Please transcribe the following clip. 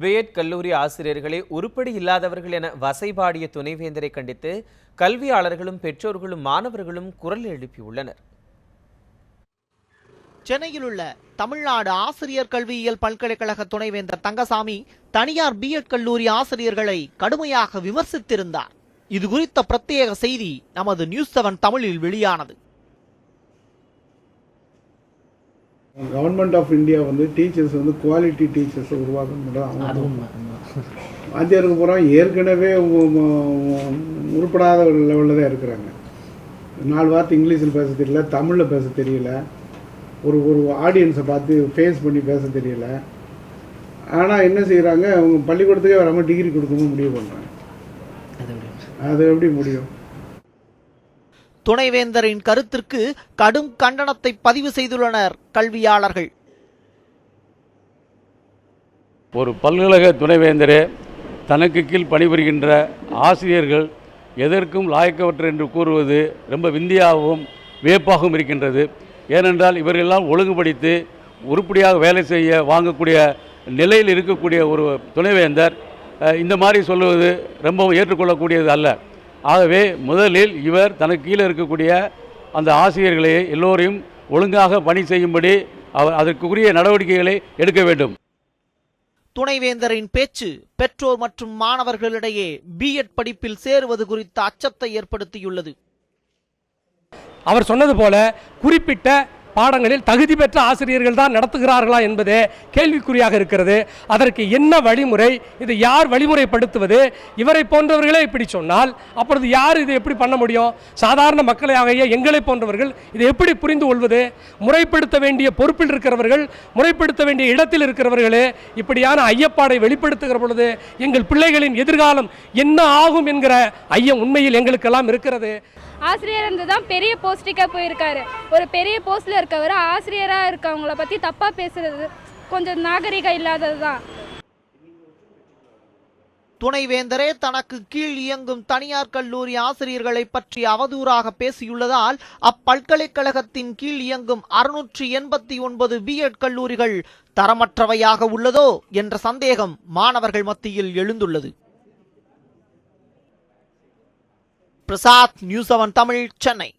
BEd கல்லூரி ஆசிரியர்களை உருப்படி இல்லாதவர்கள் என வசைபாடிய துணைவேந்தரை கண்டித்து கல்வியாளர்களும் பெற்றோர்களும் மாணவர்களும் குரல் எழுப்பியுள்ளனர். சென்னையில் உள்ள தமிழ்நாடு ஆசிரியர் கல்வியியல் பல்கலைக்கழக துணைவேந்தர் தங்கசாமி தனியார் பிஎட் கல்லூரி ஆசிரியர்களை கடுமையாக விமர்சித்திருந்தார். இது குறித்த பிரத்யேக செய்தி நமது நியூஸ் செவன் தமிழில் வெளியானது. கவர்மெண்ட் ஆஃப் இந்தியா வந்து டீச்சர்ஸ் வந்து குவாலிட்டி டீச்சர்ஸை உருவாக்கணும் அவங்க வாத்தியாருக்கு பூரா ஏற்கனவே உருப்படாத லெவலில் தான் இருக்கிறாங்க. நாலு வார்த்தை இங்கிலீஷில் பேச தெரியல தமிழில் பேச தெரியல. ஒரு ஒரு ஆடியன்ஸை பார்த்து ஃபேஸ் பண்ணி பேச தெரியல. ஆனால் என்ன செய்கிறாங்க அவங்க பள்ளிக்கூடத்துக்கே வராமல் டிகிரி கொடுக்கணும் முடிவு பண்ணுறாங்க அது எப்படி முடியும்? துணைவேந்தரின் கருத்திற்கு கடும் கண்டனத்தை பதிவு செய்துள்ளனர் கல்வியாளர்கள். ஒரு பல்கழக துணைவேந்தரே தனக்கு கீழ் பணிபுரிகின்ற ஆசிரியர்கள் எதற்கும் லாயக்கவற்று என்று கூறுவது ரொம்ப விந்தியாகவும் வியப்பாகவும் இருக்கின்றது. ஏனென்றால் இவர்களெல்லாம் ஒழுங்குபடுத்தி உருப்படியாக வேலை செய்ய வாங்கக்கூடிய நிலையில் இருக்கக்கூடிய ஒரு துணைவேந்தர். இந்த மாதிரி சொல்லுவது ரொம்பவும் ஏற்றுக்கொள்ளக்கூடியது அல்ல. ஆகவே முதலில் இவர் தனக்கு கீழே இருக்கக்கூடிய அந்த ஆசிரியர்களை எல்லோரையும் ஒழுங்காக பணி செய்யும்படி அவர் அதற்குரிய நடவடிக்கைகளை எடுக்க வேண்டும். துணைவேந்தரின் பேச்சு பெற்றோர் மற்றும் மாணவர்களிடையே பிஎட் படிப்பில் சேருவது குறித்த அச்சத்தை ஏற்படுத்தியுள்ளது. அவர் சொன்னது போல குறிப்பிட்ட பாடங்களில் தகுதி பெற்ற ஆசிரியர்கள் தான் நடத்துகிறார்களா என்பதே கேள்விக்குறியாக இருக்கிறது. அதற்கு என்ன வழிமுறை இது யார் வழிமுறைப்படுத்துவது இவரை போன்றவர்களே இப்படி சொன்னால் அப்பொழுது யார் இதை எப்படி பண்ண முடியும்? சாதாரண மக்களாகிய எங்களை போன்றவர்கள் இதை எப்படி புரிந்து கொள்வது? முறைப்படுத்த வேண்டிய பொறுப்பில் இருக்கிறவர்கள் முறைப்படுத்த வேண்டிய இடத்தில் இருக்கிறவர்களே இப்படியான ஐயப்பாடை வெளிப்படுத்துகிற பொழுது எங்கள் பிள்ளைகளின் எதிர்காலம் என்ன ஆகும் என்கிற ஐயம் உண்மையில் எங்களுக்கெல்லாம் இருக்கிறது. ஆசிரியர் இருந்து தான் பெரிய போஸ்டிக்காக போயிருக்காரு. ஒரு பெரிய போஸ்டில் இருக்கவர் ஆசிரியராக இருக்கவங்கள பற்றி தப்பாக பேசுறது கொஞ்சம் நாகரிகம் இல்லாதது தான் துணைவேந்தரே தனக்கு கீழ் இயங்கும் தனியார் கல்லூரி ஆசிரியர்களை பற்றி அவதூறாக பேசியுள்ளதால் அப்பல்கலைக்கழகத்தின் கீழ் இயங்கும் அறுநூற்றி எண்பத்தி ஒன்பது பிஎட் கல்லூரிகள் தரமற்றவையாக உள்ளதோ என்ற சந்தேகம் மாணவர்கள் மத்தியில் எழுந்துள்ளது. Prasad news seven Tamil Chennai.